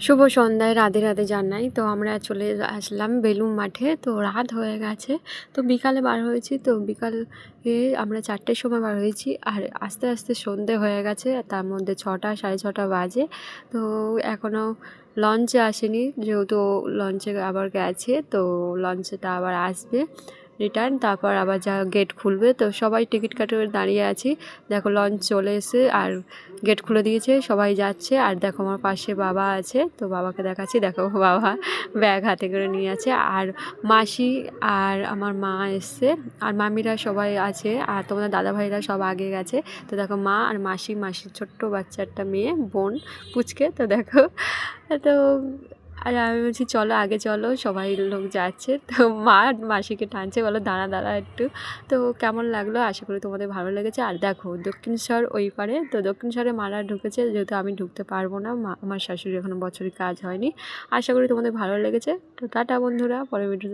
শুভ সন্ধ্যায়, রাধে রাধে জানাই। তো আমরা চলে আসলাম বেলুম মাঠে। তো রাত হয়ে গেছে। তো বিকালে বার হয়েছি। তো বিকালে আমরা চারটের সময় বার হয়েছি। আর আস্তে আস্তে সন্ধে হয়ে গেছে। তার মধ্যে ছটা, সাড়ে ছটা বাজে। তো এখনও লঞ্চে আসেনি। যেহেতু লঞ্চে আবার গেছে, তো লঞ্চেটা আবার আসবে। রিটার্ন তারপর আবার যা গেট খুলবে, তো সবাই টিকিট কাটে দাঁড়িয়ে আছি। দেখো লঞ্চ চলে এসে আর গেট খুলে দিয়েছে, সবাই যাচ্ছে। আর দেখো আমার পাশে বাবা আছে, তো বাবাকে দেখাচ্ছি। দেখো বাবা ব্যাগ হাতে করে নিয়ে আছে। আর মাসি আর আমার মা এসছে। আর মামিরা সবাই আছে, আর তোমাদের দাদাভাইরা সব আগে গেছে। তো দেখো মা আর মাসি, মাসির ছোট্ট বাচ্চাটা মেয়ে, বোন, পুচকে, তো দেখো। তো আর আমি বলছি, চলো, আগে চলো, সবাই লোক যাচ্ছে। তো মা মাসিকে টানছে, বলো, দাঁড়া দাঁড়া একটু। তো কেমন লাগল? আশা করি তোমাদের ভালো লেগেছে। আর দেখো দক্ষিণেশ্বর ওই পারে, তো দক্ষিণেশ্বরে মারা ঢুকেছে, যেহেতু আমি ঢুকতে পারব না। মা, আমার শাশুড়ি এখনও বছরই কাজ হয়নি। আশা করি তোমাদের ভালো লেগেছে। তো টাটা, বন্ধুরা পরে ভিডিওতে